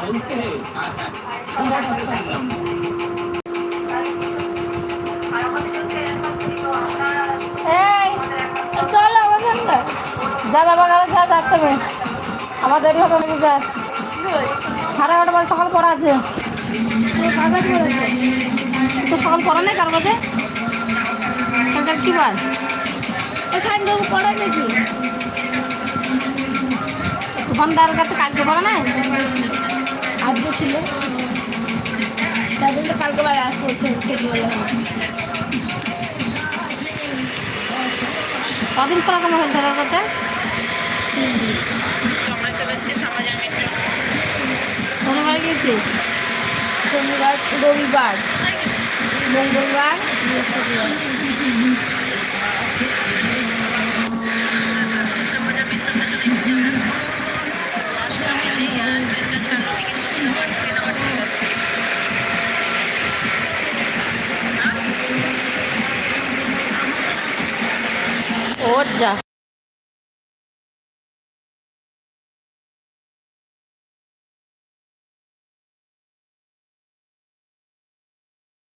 এই চল আমার সঙ্গে যা বাবা গেলে যা যাচ্ছে আমার দেরি হবে নাকি যা। সাড়ে এগারোটা বাজে সকাল পড়া আছে। তো সকাল পড়া নেই কার বাজে কালকার কি বার? সানডেও পড়া নাকি? তুফানদার কাছে কালকে পড়া নাই? ছিল। তার জন্য কালকে বার আসতে হচ্ছে সেটি বলে? কদিন পড়া কমে হয়েছে তার কাছে শনিবার গিয়েছিস? শনিবার রবিবার। মঙ্গলবার বৃহস্পতিবার। ও যা